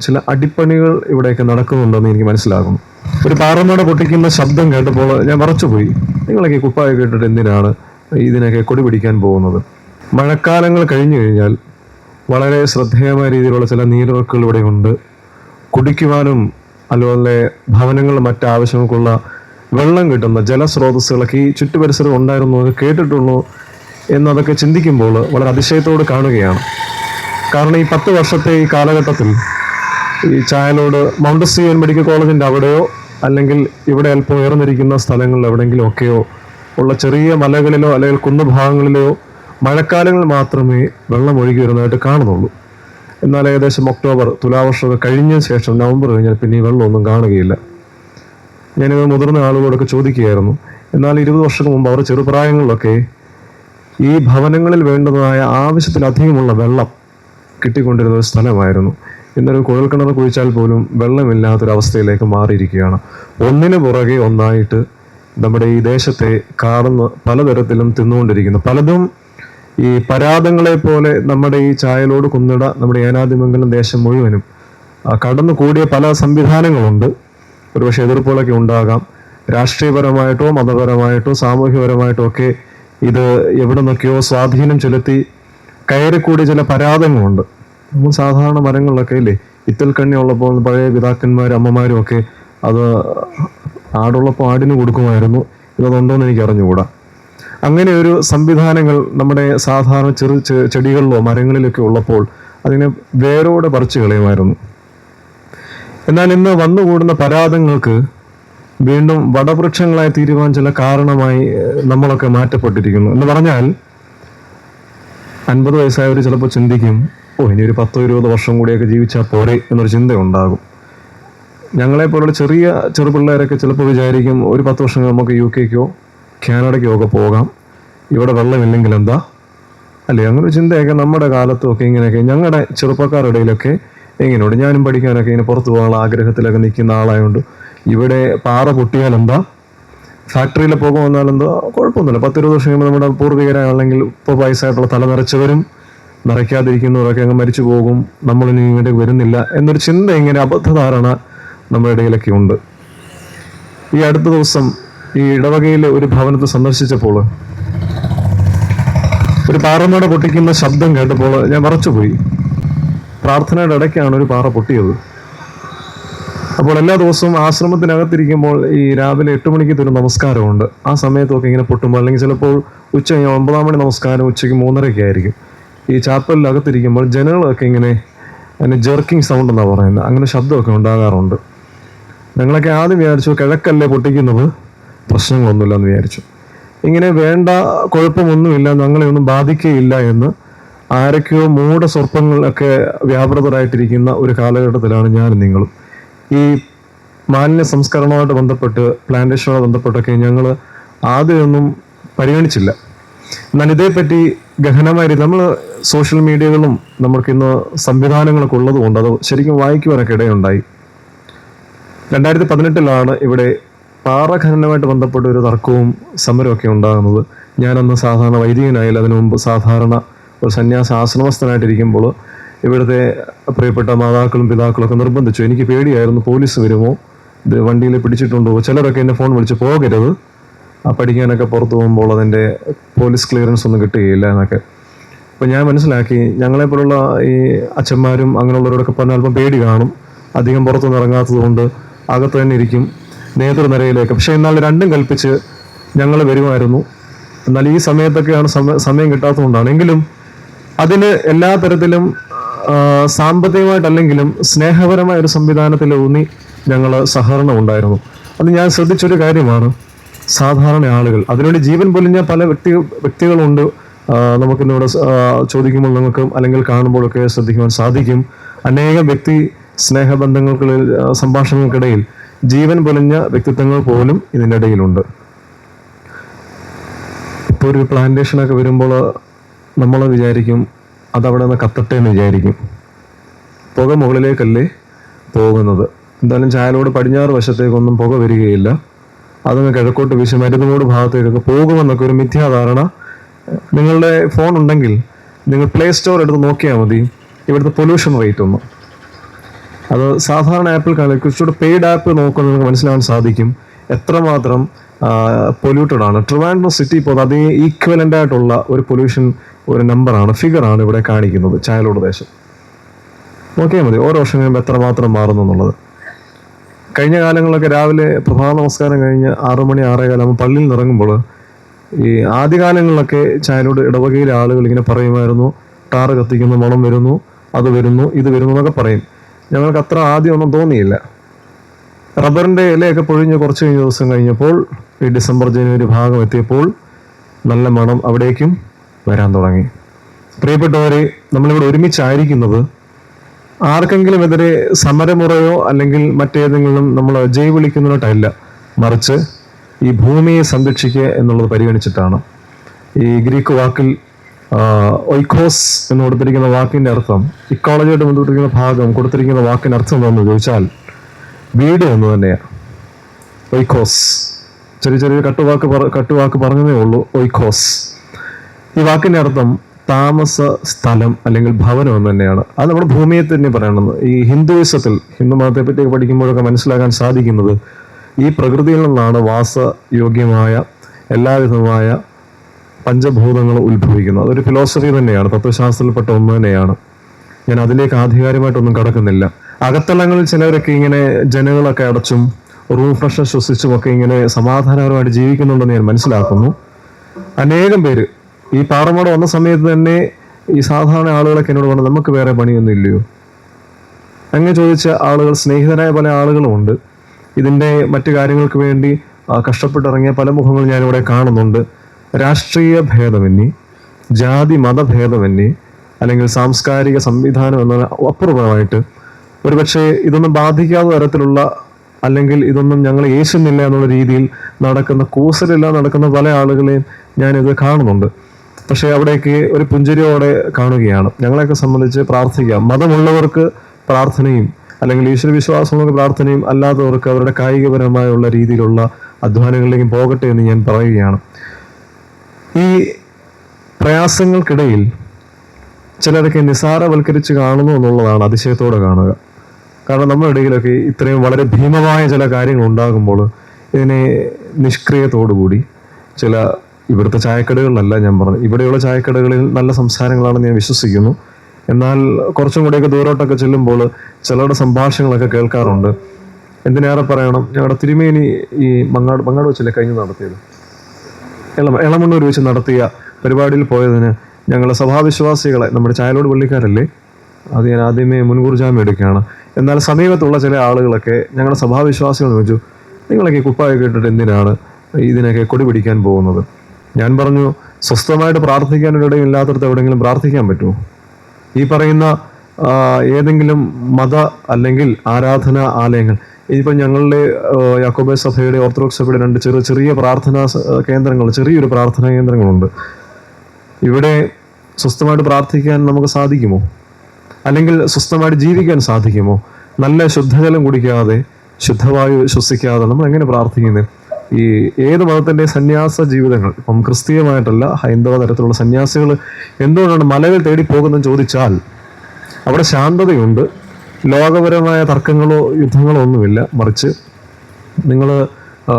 ചില അടിപ്പണികൾ ഇവിടെയൊക്കെ നടക്കുന്നുണ്ടെന്ന് എനിക്ക് മനസ്സിലാകുന്നു. ഒരു പാറമട പൊട്ടിക്കുന്ന ശബ്ദം കേട്ടപ്പോൾ ഞാൻ മറച്ചുപോയി. നിങ്ങളൊക്കെ കുപ്പായ കേട്ടിട്ട് എന്തിനാണ് ഇതിനൊക്കെ കൊടി പിടിക്കാൻ പോകുന്നത്? മഴക്കാലങ്ങൾ കഴിഞ്ഞു കഴിഞ്ഞാൽ വളരെ ശ്രദ്ധേയമായ രീതിയിലുള്ള ചില നീരൊഴുക്കുകൾ ഇവിടെയുണ്ട് കുടിക്കുവാനും അതുപോലെ ഭവനങ്ങളും മറ്റു ആവശ്യങ്ങൾക്കുള്ള വെള്ളം കിട്ടുന്ന ജലസ്രോതസ്സുകളൊക്കെ ഈ ചുറ്റുപരിസരം ഉണ്ടായിരുന്നു കേട്ടിട്ടുള്ളൂ എന്നതൊക്കെ ചിന്തിക്കുമ്പോൾ വളരെ അതിശയത്തോട് കാണുകയാണ്. കാരണം ഈ പത്ത് വർഷത്തെ ഈ കാലഘട്ടത്തിൽ ഈ ചായലോട് എൻ മെഡിക്കൽ കോളേജിന്റെ അവിടെയോ അല്ലെങ്കിൽ ഇവിടെ അല്പം ഉയർന്നിരിക്കുന്ന സ്ഥലങ്ങളിൽ എവിടെയെങ്കിലും ഒക്കെയോ ഉള്ള ചെറിയ മലകളിലോ അല്ലെങ്കിൽ കുന്നുഭാഗങ്ങളിലോ മഴക്കാലങ്ങളിൽ മാത്രമേ വെള്ളം ഒഴുകി വരുന്നതായിട്ട് കാണുന്നുള്ളൂ. എന്നാൽ ഏകദേശം ഒക്ടോബർ തുലാവർഷമൊക്കെ കഴിഞ്ഞ ശേഷം നവംബർ കഴിഞ്ഞാൽ പിന്നെ ഈ വെള്ളമൊന്നും കാണുകയില്ല. ഞാനിത് മുതിർന്ന ആളുകളോടൊക്കെ ചോദിക്കുകയായിരുന്നു. എന്നാൽ ഇരുപത് വർഷം മുമ്പ് അവർ ചെറുപ്രായങ്ങളിലൊക്കെ ഈ ഭവനങ്ങളിൽ വേണ്ടതായ ആവശ്യത്തിലധികമുള്ള വെള്ളം കിട്ടിക്കൊണ്ടിരുന്ന ഒരു സ്ഥലമായിരുന്നു. ഇന്നൊരു കുഴൽക്കിണർ കുഴിച്ചാൽ പോലും വെള്ളമില്ലാത്തൊരവസ്ഥയിലേക്ക് മാറിയിരിക്കുകയാണ്. ഒന്നിനു പുറകെ ഒന്നായിട്ട് നമ്മുടെ ഈ ദേശത്തെ കാർന്ന് പലതരത്തിലും തിന്നുകൊണ്ടിരിക്കുന്നു. പലതും ഈ പരാതങ്ങളെ പോലെ നമ്മുടെ ഈ ചായലോട് കുന്നിട നമ്മുടെ ഏനാദിമംഗലം ദേശം മുഴുവനും കടന്നു കൂടിയ പല സംവിധാനങ്ങളുണ്ട്. ഒരുപക്ഷെ എതിർപ്പുകളൊക്കെ ഉണ്ടാകാം. രാഷ്ട്രീയപരമായിട്ടോ മതപരമായിട്ടോ സാമൂഹ്യപരമായിട്ടോ ഒക്കെ ഇത് എവിടെ നിന്നൊക്കെയോ സ്വാധീനം ചെലുത്തി കയറിക്കൂടിയ ചില പരാതങ്ങളുണ്ട്. നമ്മൾ സാധാരണ മരങ്ങളിലൊക്കെ ഇല്ലേ? ഇത്തൽ കണ്ണി ഉള്ളപ്പോൾ പഴയ പിതാക്കന്മാരും അമ്മമാരും ഒക്കെ അത് ആടുള്ളപ്പോൾ ആടിന് കൊടുക്കുമായിരുന്നു. ഇതുണ്ടോ എന്ന് എനിക്ക് അറിഞ്ഞുകൂടാ. അങ്ങനെ ഒരു സംവിധാനങ്ങൾ നമ്മുടെ സാധാരണ ചെറു ചെടികളിലോ മരങ്ങളിലൊക്കെ ഉള്ളപ്പോൾ അതിനെ വേരോടെ പറിച്ചു കളയുമായിരുന്നു. എന്നാൽ ഇന്ന് വന്നുകൂടുന്ന പരാതങ്ങൾക്ക് വീണ്ടും വടവൃക്ഷങ്ങളായി തീരുവാൻ ചില കാരണമായി നമ്മളൊക്കെ മാറ്റപ്പെട്ടിരിക്കുന്നു. എന്ന് പറഞ്ഞാൽ അൻപത് വയസ്സായവർ ചിലപ്പോൾ ചിന്തിക്കും ഓ ഇനി ഒരു പത്തോ ഇരുപത് വർഷം കൂടിയൊക്കെ ജീവിച്ചാൽ പോരെ എന്നൊരു ചിന്തയുണ്ടാകും. ഞങ്ങളെ പോലുള്ള ചെറിയ ചെറുപിള്ളേരൊക്കെ ചിലപ്പോൾ വിചാരിക്കും ഒരു പത്ത് വർഷം നമുക്ക് യു കെക്കോ കാനഡയ്ക്കോ ഒക്കെ പോകാം. ഇവിടെ വെള്ളമില്ലെങ്കിൽ എന്താ? അല്ലേ അങ്ങനെ ഒരു ചിന്തയൊക്കെ നമ്മുടെ കാലത്തൊക്കെ ഇങ്ങനെയൊക്കെ ഞങ്ങളുടെ ചെറുപ്പക്കാരുടെ ഇടയിലൊക്കെ എങ്ങനെയുണ്ട് ഞാനും പഠിക്കാനൊക്കെ ഇങ്ങനെ പുറത്തു പോകാനുള്ള ആഗ്രഹത്തിലൊക്കെ നിൽക്കുന്ന ആളായതുകൊണ്ട് ഇവിടെ പാറ പൊട്ടിയാൽ എന്താ? ഫാക്ടറിയിൽ പോകുമെന്നാൽ എന്തോ? കുഴപ്പമൊന്നുമില്ല. പത്തിരുപത് വർഷം കഴിയുമ്പോൾ നമ്മുടെ പൂർവികരായ അല്ലെങ്കിൽ ഇപ്പോൾ വയസ്സായിട്ടുള്ള തല നിറച്ചവരും നിറയ്ക്കാതിരിക്കുന്നവരൊക്കെ അങ്ങ് മരിച്ചു പോകും നമ്മളിനി ഇങ്ങോട്ട് വരുന്നില്ല എന്നൊരു ചിന്ത ഇങ്ങനെ അബദ്ധധാരണ നമ്മുടെ ഇടയിലൊക്കെ ഉണ്ട്. ഈ അടുത്ത ദിവസം ഈ ഇടവകയിലെ ഒരു ഭവനത്തെ സന്ദർശിച്ചപ്പോൾ ഒരു പാറമട പൊട്ടിക്കുന്ന ശബ്ദം കേട്ടപ്പോൾ ഞാൻ മറച്ചുപോയി. പ്രാർത്ഥനയുടെ ഇടയ്ക്കാണ് ഒരു പാറ പൊട്ടിയത്. അപ്പോൾ എല്ലാ ദിവസവും ആശ്രമത്തിനകത്തിരിക്കുമ്പോൾ ഈ രാവിലെ എട്ട് മണിക്ക് ഒരു നമസ്കാരമുണ്ട്. ആ സമയത്തൊക്കെ ഇങ്ങനെ പൊട്ടുമ്പോൾ അല്ലെങ്കിൽ ചിലപ്പോൾ ഉച്ച ഒമ്പതാം മണി നമസ്കാരം ഉച്ചയ്ക്ക് മൂന്നരയ്ക്ക് ആയിരിക്കും ഈ ചാപ്പലിനകത്തിരിക്കുമ്പോൾ ജനങ്ങളൊക്കെ ഇങ്ങനെ അതിന് ജെർക്കിങ് സൗണ്ട് എന്നാണ് പറയുന്നത്. അങ്ങനെ ശബ്ദമൊക്കെ ഉണ്ടാകാറുണ്ട്. ഞങ്ങളൊക്കെ ആദ്യം വിചാരിച്ചു കിഴക്കല്ലേ പൊട്ടിക്കുന്നത്. പ്രശ്നങ്ങളൊന്നുമില്ല എന്ന് വിചാരിച്ചു. ഇങ്ങനെ വേണ്ട കുഴപ്പമൊന്നുമില്ല ഞങ്ങളെ ഒന്നും ബാധിക്കുകയില്ല എന്ന് ആരൊക്കെയോ മൂഢ സ്വർപ്പങ്ങളൊക്കെ വ്യാപൃതരായിട്ടിരിക്കുന്ന ഒരു കാലഘട്ടത്തിലാണ് ഞാനും നിങ്ങളും. ഈ മാലിന്യ സംസ്കരണവുമായിട്ട് ബന്ധപ്പെട്ട് പ്ലാന്റേഷനുമായി ബന്ധപ്പെട്ടൊക്കെ ഞങ്ങൾ ആദ്യമൊന്നും പരിഗണിച്ചില്ല. എന്നാൽ ഇതേപ്പറ്റി ഗഹനമായ നമ്മൾ സോഷ്യൽ മീഡിയകളും നമുക്ക് ഇന്ന് സംവിധാനങ്ങളൊക്കെ ഉള്ളതുകൊണ്ട് അത് ശരിക്കും വായിക്കുവാനൊക്കെ ഇടയുണ്ടായി. രണ്ടായിരത്തി പതിനെട്ടിലാണ് ഇവിടെ പാറ ഖനനമായിട്ട് ബന്ധപ്പെട്ട ഒരു തർക്കവും സമരമൊക്കെ ഉണ്ടാകുന്നത്. ഞാനന്ന് സാധാരണ വൈദികനായാലും അതിനു മുമ്പ് സാധാരണ ഒരു സന്യാസ ആശ്രമസ്ഥനായിട്ടിരിക്കുമ്പോൾ ഇവിടുത്തെ പ്രിയപ്പെട്ട മാതാക്കളും പിതാക്കളും ഒക്കെ നിർബന്ധിച്ചു. എനിക്ക് പേടിയായിരുന്നു പോലീസ് വരുമോ? ഇത് വണ്ടിയിൽ പിടിച്ചിട്ടുണ്ടോ? ചിലരൊക്കെ എന്നെ ഫോൺ വിളിച്ച് പോകരുത്. പഠിക്കാനൊക്കെ പുറത്തു പോകുമ്പോൾ അതിന്റെ പോലീസ് ക്ലിയറൻസ് ഒന്നും കിട്ടുകയില്ല എന്നൊക്കെ. അപ്പോൾ ഞാൻ മനസ്സിലാക്കി ഞങ്ങളെപ്പോലുള്ള ഈ അച്ഛന്മാരും അങ്ങനെയുള്ളവരോടൊക്കെ പറഞ്ഞാൽ അല്പം പേടി കാണും. അധികം പുറത്തൊന്നും ഇറങ്ങാത്തത് കൊണ്ട് അകത്ത് തന്നെ ഇരിക്കും നേതൃനിരയിലേക്ക് പക്ഷേ എന്നാൽ രണ്ടും കൽപ്പിച്ച് ഞങ്ങൾ വരുമായിരുന്നു. എന്നാൽ ഈ സമയത്തൊക്കെയാണ് സമ സമയം കിട്ടാത്തതുകൊണ്ടാണ്. എങ്കിലും അതിന് എല്ലാ തരത്തിലും സാമ്പത്തികമായിട്ടല്ലെങ്കിലും സ്നേഹപരമായ ഒരു സംവിധാനത്തിൽ ഊന്നി ഞങ്ങൾ സഹകരണം ഉണ്ടായിരുന്നു. അത് ഞാൻ ശ്രദ്ധിച്ചൊരു കാര്യമാണ്. സാധാരണ ആളുകൾ. അതിനുവേണ്ടി ജീവൻ പൊലിഞ്ഞ പല വ്യക്തി വ്യക്തികളുണ്ട്. നമുക്കിന്നിവിടെ ചോദിക്കുമ്പോൾ നമുക്ക് അല്ലെങ്കിൽ കാണുമ്പോഴൊക്കെ ശ്രദ്ധിക്കുവാൻ സാധിക്കും. അനേകം വ്യക്തി സ്നേഹബന്ധങ്ങൾക്കിടയിൽ സംഭാഷണങ്ങൾക്കിടയിൽ ജീവൻ പൊലിഞ്ഞ വ്യക്തിത്വങ്ങൾ പോലും ഇതിന്റെ ഇടയിലുണ്ട് ഇപ്പോൾ ഒരു പ്ലാന്റേഷനൊക്കെ വരുമ്പോൾ നമ്മൾ വിചാരിക്കും അതവിടെ നിന്ന് കത്തട്ടെ എന്ന് വിചാരിക്കും. പുക മുകളിലേക്കല്ലേ പോകുന്നത്. എന്തായാലും ചായലോട് പടിഞ്ഞാറ് വശത്തേക്കൊന്നും പുക വരികയില്ല. അതങ്ങ് കിഴക്കോട്ട് വീശി മരുന്നുമൂട് ഭാഗത്തേക്കൊക്കെ പോകുമെന്നൊക്കെ ഒരു മിഥ്യാധാരണ. നിങ്ങളുടെ ഫോൺ ഉണ്ടെങ്കിൽ നിങ്ങൾ പ്ലേ സ്റ്റോർ എടുത്ത് നോക്കിയാൽ മതി. ഇവിടുത്തെ പൊല്യൂഷൻ റേറ്റ് ഒന്ന്. അത് സാധാരണ ആപ്പിൾ കാണും കുറച്ചുകൂടെ പെയ്ഡ് ആപ്പ് നോക്കുമ്പോൾ നിങ്ങൾക്ക് മനസ്സിലാവാൻ സാധിക്കും. എത്രമാത്രം പൊല്യൂട്ടഡ് ആണ്. ട്രിവാൻഡ്രം സിറ്റി ഇപ്പോൾ അതേ ഈക്വലന്റ് ആയിട്ടുള്ള ഒരു പൊല്യൂഷൻ ഒരു നമ്പറാണ് ഫിഗറാണ് ഇവിടെ കാണിക്കുന്നത്. ചായലോട് ദേശം നോക്കിയാൽ മതി. ഓരോ വർഷം കഴിയുമ്പോൾ എത്രമാത്രം മാറുന്നു എന്നുള്ളത്. കഴിഞ്ഞ കാലങ്ങളിലൊക്കെ രാവിലെ പ്രഭാത നമസ്കാരം കഴിഞ്ഞ് ആറു മണി ആറേകാലാകുമ്പോൾ പള്ളിയിൽ നിറങ്ങുമ്പോൾ ഈ ആദ്യകാലങ്ങളിലൊക്കെ ചായലോട് ഇടവകയിലെ ആളുകൾ ഇങ്ങനെ പറയുമായിരുന്നു ടാറ് കത്തിക്കുന്നു മണം വരുന്നു അത് വരുന്നു ഇത് വരുന്നു എന്നൊക്കെ പറയും. ഞങ്ങൾക്ക് അത്ര ആദ്യം ഒന്നും തോന്നിയില്ല. റബ്ബറിന്റെ ഇലയൊക്കെ പൊഴിഞ്ഞ് കുറച്ച് കഴിഞ്ഞ ദിവസം കഴിഞ്ഞപ്പോൾ ഈ ഡിസംബർ ജനുവരി ഭാഗം എത്തിയപ്പോൾ നല്ല മണം അവിടേക്കും വരാൻ തുടങ്ങി. പ്രിയപ്പെട്ടവരെ നമ്മളിവിടെ ഒരുമിച്ചായിരിക്കുന്നത് ആർക്കെങ്കിലും എതിരെ സമരമുറയോ അല്ലെങ്കിൽ മറ്റേതെങ്കിലും നമ്മൾ ജയ് വിളിക്കുന്നതിനോട്ടല്ല മറിച്ച് ഈ ഭൂമിയെ സംരക്ഷിക്കുക എന്നുള്ളത് പരിഗണിച്ചിട്ടാണ്. ഈ ഗ്രീക്ക് വാക്കിൽ ഒയ്ക്കോസ് എന്ന് കൊടുത്തിരിക്കുന്ന വാക്കിന്റെ അർത്ഥം ഇക്കോളജിയായിട്ട് ബന്ധപ്പെട്ടിരിക്കുന്ന ഭാഗം കൊടുത്തിരിക്കുന്ന വാക്കിന്റെ അർത്ഥം എന്താണെന്ന് ചോദിച്ചാൽ വീട് എന്ന് തന്നെയാണ് ഒയ്ക്കോസ് ചെറിയ ചെറിയ കട്ടുവാക്ക് കട്ടുവാക്ക് പറഞ്ഞതേ ഉള്ളൂ ഒയ്ക്കോസ് ഈ വാക്കിന്റെ അർത്ഥം താമസ സ്ഥലം അല്ലെങ്കിൽ ഭവനം എന്ന് തന്നെയാണ്. അത് നമ്മുടെ ഭൂമിയെ തന്നെ പറയണമെന്ന്. ഈ ഹിന്ദുയിസത്തിൽ ഹിന്ദു മതത്തെ പറ്റി പഠിക്കുമ്പോഴൊക്കെ മനസ്സിലാക്കാൻ സാധിക്കുന്നത് ഈ പ്രകൃതിയിൽ നിന്നാണ് വാസയോഗ്യമായ എല്ലാവിധമായ പഞ്ചഭൂതങ്ങൾ ഉത്ഭവിക്കുന്നത്. അതൊരു ഫിലോസഫി തന്നെയാണ്. തത്വശാസ്ത്രത്തിൽപ്പെട്ട ഒന്ന് തന്നെയാണ്. ഞാൻ അതിലേക്ക് ആധികാരികമായിട്ടൊന്നും കടക്കുന്നില്ല. അകത്തളങ്ങളിൽ ചിലവരൊക്കെ ഇങ്ങനെ ജനങ്ങളൊക്കെ അടച്ചും റൂം ഫ്രഷ് ശ്വസിച്ചും ഒക്കെ ഇങ്ങനെ സമാധാനപരമായിട്ട് ജീവിക്കുന്നുണ്ടെന്ന് ഞാൻ മനസ്സിലാക്കുന്നു. അനേകം പേര് ഈ പാറമോട് വന്ന സമയത്ത് തന്നെ ഈ സാധാരണ ആളുകളൊക്കെ എന്നോട് പറഞ്ഞു നമുക്ക് വേറെ പണിയൊന്നും ഇല്ലയോ? അങ്ങനെ ചോദിച്ച ആളുകൾ സ്നേഹിതരായ പല ആളുകളുമുണ്ട് ഇതിന്റെ മറ്റു കാര്യങ്ങൾക്ക് വേണ്ടി കഷ്ടപ്പെട്ടിറങ്ങിയ പല മുഖങ്ങൾ ഞാനിവിടെ കാണുന്നുണ്ട്. രാഷ്ട്രീയ ഭേദമന്യേ ജാതി മതഭേദമന്യേ അല്ലെങ്കിൽ സാംസ്കാരിക സംവിധാനം എന്ന അപ്പുറമായിട്ട് ഒരുപക്ഷെ ഇതൊന്നും ബാധിക്കാത്ത തരത്തിലുള്ള അല്ലെങ്കിൽ ഇതൊന്നും ഞങ്ങൾ ഏശുന്നില്ല എന്നുള്ള രീതിയിൽ നടക്കുന്ന കൂസലില്ല നടക്കുന്ന പല ആളുകളെയും ഞാനിത് കാണുന്നുണ്ട്. പക്ഷേ അവിടേക്ക് ഒരു പുഞ്ചരിയോടെ കാണുകയാണ്. ഞങ്ങളെയൊക്കെ സംബന്ധിച്ച് പ്രാർത്ഥിക്കാം. മതമുള്ളവർക്ക് പ്രാർത്ഥനയും അല്ലെങ്കിൽ ഈശ്വര വിശ്വാസമുള്ള പ്രാർത്ഥനയും അല്ലാത്തവർക്ക് അവരുടെ കായികപരമായുള്ള രീതിയിലുള്ള അധ്വാനങ്ങളിലേക്കും പോകട്ടെ എന്ന് ഞാൻ പറയുകയാണ്. ഈ പ്രയാസങ്ങൾക്കിടയിൽ ചിലരൊക്കെ നിസാരവൽക്കരിച്ച് കാണുന്നു എന്നുള്ളതാണ് അതിശയത്തോടെ കാണുക. കാരണം നമ്മുടെ ഇടയിലൊക്കെ ഇത്രയും വളരെ ഭീമമായ ചില കാര്യങ്ങൾ ഉണ്ടാകുമ്പോൾ ഇതിനെ നിഷ്ക്രിയത്തോടുകൂടി ചില ഇവിടുത്തെ ചായക്കടകളിലല്ല ഞാൻ പറഞ്ഞത്. ഇവിടെയുള്ള ചായക്കടകളിൽ നല്ല സംസാരങ്ങളാണെന്ന് ഞാൻ വിശ്വസിക്കുന്നു. എന്നാൽ കുറച്ചും കൂടെയൊക്കെ ദൂരോട്ടൊക്കെ ചെല്ലുമ്പോൾ ചിലരുടെ സംഭാഷണങ്ങളൊക്കെ കേൾക്കാറുണ്ട്. എന്തിനേറെ പറയണം? ഞങ്ങളുടെ തിരുമേനി ഈ മങ്ങാട് മങ്ങാട് വെച്ചല്ലേ കഴിഞ്ഞ് നടത്തിയത്? എളമ എളമണ്ണൂർ വെച്ച് നടത്തിയ പരിപാടിയിൽ പോയതിന് ഞങ്ങളെ സഭാവിശ്വാസികളെ നമ്മുടെ ചായലോട് പള്ളിക്കാരല്ലേ? അത് ഞാൻ ആദ്യമേ മുൻകൂർ ജാമ്യം എടുക്കുകയാണ്. എന്നാൽ സമീപത്തുള്ള ചില ആളുകളൊക്കെ ഞങ്ങളുടെ സഭാവിശ്വാസികൾ ചോദിച്ചു നിങ്ങളൊക്കെ കുപ്പായ ഇട്ടിട്ട് എന്തിനാണ് ഇതിനൊക്കെ കൊടി പിടിക്കാൻ പോകുന്നത്? ഞാൻ പറഞ്ഞു സ്വസ്ഥമായിട്ട് പ്രാർത്ഥിക്കാൻ ഒരിടയും ഇല്ലാത്തടത്ത് എവിടെയെങ്കിലും പ്രാർത്ഥിക്കാൻ പറ്റുമോ? ഈ പറയുന്ന ഏതെങ്കിലും മത അല്ലെങ്കിൽ ആരാധന ആലയങ്ങൾ ഇനിയിപ്പോൾ ഞങ്ങളുടെ യാക്കോബേ സഭയുടെ ഓർത്തഡോക്സ് സഭയുടെ രണ്ട് ചെറിയ ചെറിയ പ്രാർത്ഥനാ കേന്ദ്രങ്ങൾ ചെറിയൊരു പ്രാർത്ഥനാ കേന്ദ്രങ്ങളുണ്ട്. ഇവിടെ സ്വസ്ഥമായിട്ട് പ്രാർത്ഥിക്കാൻ നമുക്ക് സാധിക്കുമോ? അല്ലെങ്കിൽ സ്വസ്ഥമായിട്ട് ജീവിക്കാൻ സാധിക്കുമോ? നല്ല ശുദ്ധജലം കുടിക്കാതെ ശുദ്ധവായു ശ്വസിക്കാതെ നമ്മൾ എങ്ങനെ പ്രാർത്ഥിക്കുന്നത് ഈ ഏത് മതത്തിന്റെ സന്യാസ ജീവിതങ്ങൾ? ഇപ്പം ക്രിസ്തീയമായിട്ടല്ല ഹൈന്ദവ തരത്തിലുള്ള സന്യാസികൾ എന്തുകൊണ്ടാണ് മലകൾ തേടി പോകുന്നതെന്ന് ചോദിച്ചാൽ അവിടെ ശാന്തതയുണ്ട്. ലോകപരമായ തർക്കങ്ങളോ യുദ്ധങ്ങളോ ഒന്നുമില്ല. മറിച്ച് നിങ്ങൾ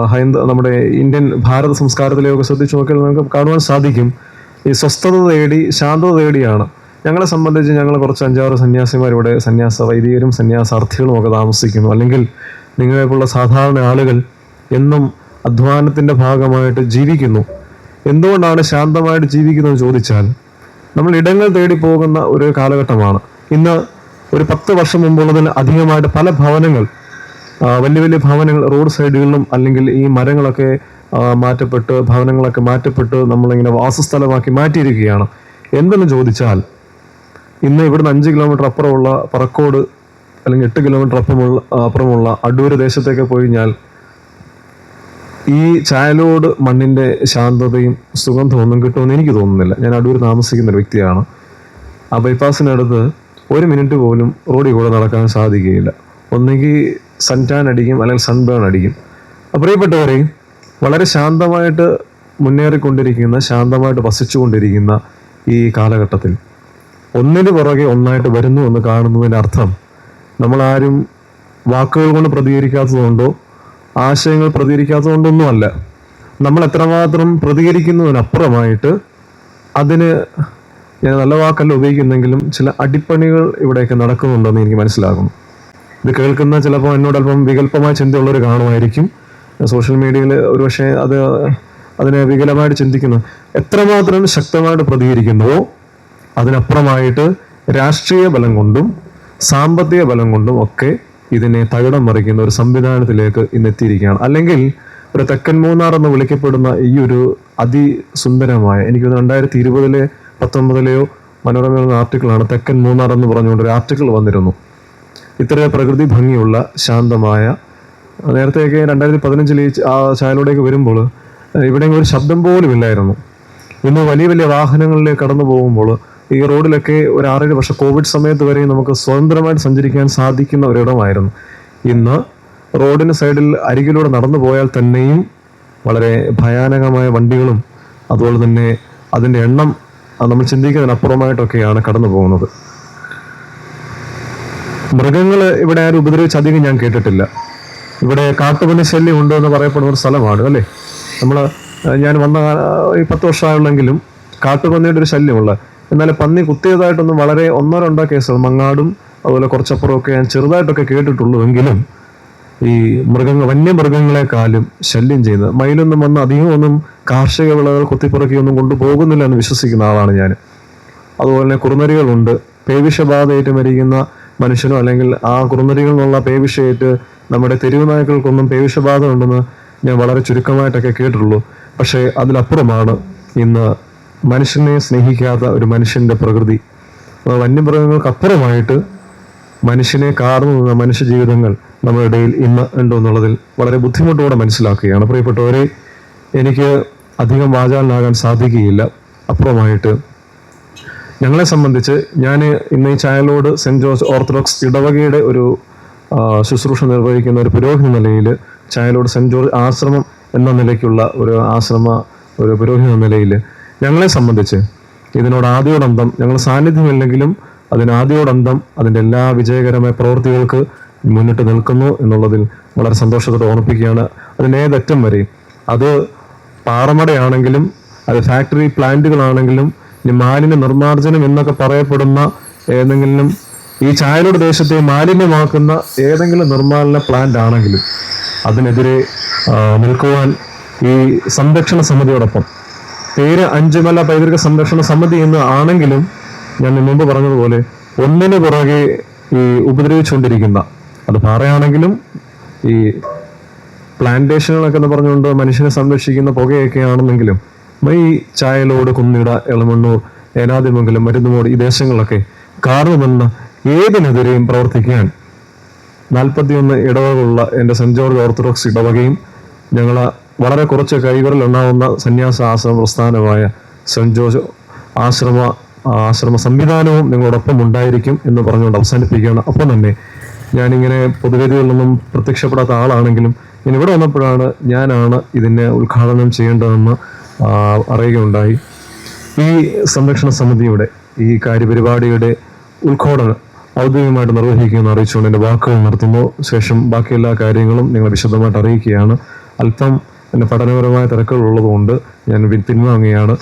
ഹൈന്ദ നമ്മുടെ ഇന്ത്യൻ ഭാരത സംസ്കാരത്തിലെയൊക്കെ ശ്രദ്ധിച്ചു നോക്കിയാൽ നമുക്ക് കാണുവാൻ സാധിക്കും. ഈ സ്വസ്ഥത തേടി ശാന്തത തേടിയാണ്. ഞങ്ങളെ സംബന്ധിച്ച് ഞങ്ങൾ കുറച്ച് അഞ്ചാറ് സന്യാസിമാർ ഇവിടെ സന്യാസ വൈദികരും സന്യാസാർത്ഥികളും ഒക്കെ താമസിക്കുന്നു. അല്ലെങ്കിൽ നിങ്ങളെപ്പോലുള്ള സാധാരണ ആളുകൾ എന്നും അധ്വാനത്തിന്റെ ഭാഗമായിട്ട് ജീവിക്കുന്നു. എന്തുകൊണ്ടാണ് ശാന്തമായിട്ട് ജീവിക്കുന്നത് ചോദിച്ചാൽ നമ്മൾ ഇടങ്ങൾ തേടി പോകുന്ന ഒരു കാലഘട്ടമാണ്. ഇന്ന് ഒരു പത്ത് വർഷം മുമ്പുള്ളതിന് അധികമായിട്ട് പല ഭവനങ്ങൾ വലിയ വലിയ ഭവനങ്ങൾ റോഡ് സൈഡുകളിലും അല്ലെങ്കിൽ ഈ മരങ്ങളൊക്കെ മാറ്റപ്പെട്ട് ഭവനങ്ങളൊക്കെ മാറ്റപ്പെട്ട് നമ്മളിങ്ങനെ വാസസ്ഥലമാക്കി മാറ്റിയിരിക്കുകയാണ്. എന്തെന്ന് ചോദിച്ചാൽ ഇന്ന് ഇവിടുന്ന് അഞ്ച് കിലോമീറ്റർ അപ്പുറമുള്ള പറക്കോട് അല്ലെങ്കിൽ എട്ട് കിലോമീറ്റർ അപ്പുറമുള്ള അപ്പുറമുള്ള അടൂര് ദേശത്തേക്ക് പോയി കഴിഞ്ഞാൽ ഈ ചായലോട് മണ്ണിന്റെ ശാന്തതയും സുഗന്ധവും ഒന്നും കിട്ടുമെന്ന് എനിക്ക് തോന്നുന്നില്ല. ഞാൻ അടൂർ താമസിക്കുന്ന ഒരു വ്യക്തിയാണ്. ആ ബൈപ്പാസിനടുത്ത് ഒരു മിനിറ്റ് പോലും റോഡിൽ കൂടെ നടക്കാൻ സാധിക്കുകയില്ല. ഒന്നുകിൽ സൺടാൻ അടിക്കും അല്ലെങ്കിൽ സൺബേൺ അടിക്കും. പ്രിയപ്പെട്ടവരെ വളരെ ശാന്തമായിട്ട് മുന്നേറിക്കൊണ്ടിരിക്കുന്ന ശാന്തമായിട്ട് വസിച്ചുകൊണ്ടിരിക്കുന്ന ഈ കാലഘട്ടത്തിൽ ഒന്നിന് പുറകെ ഒന്നായിട്ട് വരുന്നു എന്ന് കാണുന്നതിന്റെ അർത്ഥം നമ്മളാരും വാക്കുകൾ കൊണ്ട് പ്രതികരിക്കാത്തതുകൊണ്ടോ ആശയങ്ങൾ പ്രതികരിക്കാത്തതുകൊണ്ടൊന്നുമല്ല. നമ്മൾ എത്രമാത്രം പ്രതികരിക്കുന്നതിനപ്പുറമായിട്ട് അതിന് ഞാൻ നല്ല വാക്കല്ല ഉപയോഗിക്കുന്നെങ്കിലും ചില അടിപ്പണികൾ ഇവിടെയൊക്കെ നടക്കുന്നുണ്ടെന്ന് എനിക്ക് മനസ്സിലാകുന്നു. ഇത് കേൾക്കുന്ന ചിലപ്പോൾ എന്നോട് അല്പം വികല്പമായ ചിന്തയുള്ളവർ കാണുമായിരിക്കും. സോഷ്യൽ മീഡിയയിൽ ഒരുപക്ഷെ അത് അതിനെ വികലമായിട്ട് ചിന്തിക്കുന്നു എത്രമാത്രം ശക്തമായിട്ട് പ്രതികരിക്കുന്നുവോ അതിനപ്പുറമായിട്ട് രാഷ്ട്രീയ ബലം കൊണ്ടും സാമ്പത്തിക ബലം കൊണ്ടും ഒക്കെ ഇതിനെ തകിടം മറിക്കുന്ന ഒരു സംവിധാനത്തിലേക്ക് ഇന്ന് എത്തിയിരിക്കുകയാണ് അല്ലെങ്കിൽ ഒരു തെക്കൻ മൂന്നാർ എന്ന് വിളിക്കപ്പെടുന്ന ഈ ഒരു അതിസുന്ദരമായ എനിക്ക് രണ്ടായിരത്തി ഇരുപതിലെ പത്തൊമ്പതിലെയോ മനോരമ എന്ന ആർട്ടിക്കിളാണ് തെക്കൻ മൂന്നാർ എന്ന് പറഞ്ഞുകൊണ്ട് ഒരു ആർട്ടിക്കിൾ വന്നിരുന്നു. ഇത്ര പ്രകൃതി ഭംഗിയുള്ള ശാന്തമായ നേരത്തെയൊക്കെ രണ്ടായിരത്തി പതിനഞ്ചിൽ ഈ ആ ചായലൂടെയൊക്കെ വരുമ്പോൾ ഇവിടെ ഒരു ശബ്ദം പോലും ഇല്ലായിരുന്നു. ഇന്ന് വലിയ വലിയ വാഹനങ്ങളിലേക്ക് കടന്നു പോകുമ്പോൾ ഈ റോഡിലൊക്കെ ഒരു ആറേഴ് വർഷം കോവിഡ് സമയത്ത് വരെ നമുക്ക് സ്വതന്ത്രമായിട്ട് സഞ്ചരിക്കാൻ സാധിക്കുന്ന ഒരിടമായിരുന്നു. ഇന്ന് റോഡിന് സൈഡിൽ അരികിലൂടെ നടന്നു പോയാൽ തന്നെയും വളരെ ഭയാനകമായ വണ്ടികളും അതുപോലെ തന്നെ അതിന്റെ എണ്ണം നമ്മൾ ചിന്തിക്കുന്നതിനപ്പുറമായിട്ടൊക്കെയാണ് കടന്നു പോകുന്നത്. മൃഗങ്ങൾ ഇവിടെ ആരും ഉപദ്രവിച്ച് അധികം ഞാൻ കേട്ടിട്ടില്ല. ഇവിടെ കാട്ടുപന്നി ശല്യം ഉണ്ട് എന്ന് പറയപ്പെടുന്ന ഒരു സ്ഥലമാണ് അല്ലേ? നമ്മൾ ഞാൻ വന്ന ഈ പത്ത് വർഷമായുള്ളെങ്കിലും കാട്ടുപന്നിയുടെ ഒരു ശല്യമുള്ള എന്നാൽ പന്നി കുത്തിയതായിട്ടൊന്നും വളരെ ഒന്നോ രണ്ടോ കേസ് മങ്ങാടും അതുപോലെ കുറച്ചപ്പുറമൊക്കെ ഞാൻ ചെറുതായിട്ടൊക്കെ കേട്ടിട്ടുള്ളൂ എങ്കിലും ഈ മൃഗങ്ങൾ വന്യമൃഗങ്ങളെക്കാളും ശല്യം ചെയ്യുന്നത്. മയിലൊന്നും വന്ന് അധികം ഒന്നും കാർഷിക വിളകൾ കൊത്തിപ്പുറക്കിയൊന്നും കൊണ്ടുപോകുന്നില്ല എന്ന് വിശ്വസിക്കുന്ന ആളാണ് ഞാൻ. അതുപോലെ തന്നെ കുറുനരികളുണ്ട്. പേവിഷബാധയേറ്റ് മരിക്കുന്ന മനുഷ്യനോ അല്ലെങ്കിൽ ആ കുറുനരികളിൽ പേവിഷയേറ്റ് നമ്മുടെ തെരുവ് നായ്ക്കൾക്കൊന്നും പേവിഷബാധ ഉണ്ടെന്ന് ഞാൻ വളരെ ചുരുക്കമായിട്ടൊക്കെ കേട്ടിട്ടുള്ളൂ. പക്ഷേ അതിലപ്പുറമാണ് ഇന്ന് മനുഷ്യനെ സ്നേഹിക്കാത്ത ഒരു മനുഷ്യന്റെ പ്രകൃതി. വന്യമൃഗങ്ങൾക്കപ്പുറമായിട്ട് മനുഷ്യനെ കാർന്നു നിന്ന മനുഷ്യ ജീവിതങ്ങൾ നമ്മുടെ ഇടയിൽ ഇന്ന് ഉണ്ടോ എന്നുള്ളതിൽ വളരെ ബുദ്ധിമുട്ടോടെ മനസ്സിലാക്കുകയാണ്. പ്രിയപ്പെട്ടവരെ എനിക്ക് അധികം വാചാലനാകാൻ സാധിക്കുകയില്ല. അപ്പുറമായിട്ട് ഞങ്ങളെ സംബന്ധിച്ച് ഞാൻ ഇന്ന് ഈ ചാനലോട് സെന്റ് ജോർജ് ഓർത്തഡോക്സ് ഇടവകയുടെ ഒരു ശുശ്രൂഷ നിർവഹിക്കുന്ന ഒരു പുരോഹിത നിലയിൽ ചായലോട് സെന്റ് ജോർജ് ആശ്രമം എന്ന നിലയ്ക്കുള്ള ഒരു ആശ്രമ ഒരു പുരോഹിത നിലയിൽ ഞങ്ങളെ സംബന്ധിച്ച് ഇതിനോട് ആദ്യോടന്തം ഞങ്ങൾ സാന്നിധ്യമില്ലെങ്കിലും അതിനാദ്യോടന്തം അതിന്റെ എല്ലാ വിജയകരമായ പ്രവൃത്തികൾക്ക് മുന്നിട്ട് നിൽക്കുന്നു എന്നുള്ളതിൽ വളരെ സന്തോഷത്തോടെ ഓർമ്മിപ്പിക്കുകയാണ്. അതിനേതറ്റം വരെയും വരെ അത് പാറമടയാണെങ്കിലും അത് ഫാക്ടറി പ്ലാന്റുകളാണെങ്കിലും ഇനി മാലിന്യ നിർമ്മാർജനം എന്നൊക്കെ പറയപ്പെടുന്ന ഏതെങ്കിലും ഈ ചായലോട് ദേശത്തെ മാലിന്യമാക്കുന്ന ഏതെങ്കിലും നിർമ്മാണ പ്ലാന്റ് ആണെങ്കിലും അതിനെതിരെ നിൽക്കുവാൻ ഈ സംരക്ഷണ സമിതിയോടൊപ്പം പേര് അഞ്ചുമല പൈതൃക സംരക്ഷണ സമിതി എന്ന് ആണെങ്കിലും ഞാൻ മുമ്പ് പറഞ്ഞതുപോലെ ഒന്നിനു പുറകെ ഈ ഉപദ്രവിച്ചുകൊണ്ടിരിക്കുന്ന അത് പാറയാണെങ്കിലും ഈ പ്ലാന്റേഷനുകളൊക്കെ എന്ന് പറഞ്ഞുകൊണ്ട് മനുഷ്യനെ സംരക്ഷിക്കുന്ന പുകയൊക്കെ ആണെന്നെങ്കിലും ഈ ചായലോട് കുന്നിട എളമണ്ണൂർ ഏനാദിമംഗലം മരുന്നുമോട് ഈ ദേശങ്ങളൊക്കെ കാരണമെന്ന ഏതിനെതിരെയും പ്രവർത്തിക്കാൻ നാൽപ്പത്തിയൊന്ന് ഇടവകളുള്ള എന്റെ സെന്റ് ജോർജ് ഓർത്തഡോക്സ് ഇടവകയും ഞങ്ങൾ വളരെ കുറച്ച് കൈകളിൽ ഉണ്ടാവുന്ന സന്യാസ ആശ്രമ പ്രസ്ഥാനമായ സെന്റ് ജോർജ് ആശ്രമ ആശ്രമ സംവിധാനവും നിങ്ങളോടൊപ്പം ഉണ്ടായിരിക്കും എന്ന് പറഞ്ഞുകൊണ്ട് അവസാനിപ്പിക്കുകയാണ്. അപ്പം തന്നെ ഞാനിങ്ങനെ പൊതുവേദികളിലൊന്നും പ്രത്യക്ഷപ്പെടാത്ത ആളാണെങ്കിലും ഞാൻ ഇവിടെ വന്നപ്പോഴാണ് ഞാനാണ് ഇതിനെ ഉദ്ഘാടനം ചെയ്യേണ്ടതെന്ന് അറിയുകയുണ്ടായി. ഈ സംരക്ഷണ സമിതിയുടെ ഈ കാര്യപരിപാടിയുടെ ഉദ്ഘാടനം ഔദ്യോഗികമായിട്ട് നിർവഹിക്കുമെന്ന് അറിയിച്ചുകൊണ്ട് എന്റെ വാക്കുകൾ നിർത്തുന്നു. ശേഷം ബാക്കി എല്ലാ കാര്യങ്ങളും നിങ്ങളെ വിശദമായിട്ട് അറിയിക്കുകയാണ്. അല്പം എന്റെ പഠനപരമായ തിരക്കുകൾ ഉള്ളതുകൊണ്ട് ഞാൻ പിൻവാങ്ങുകയാണ്.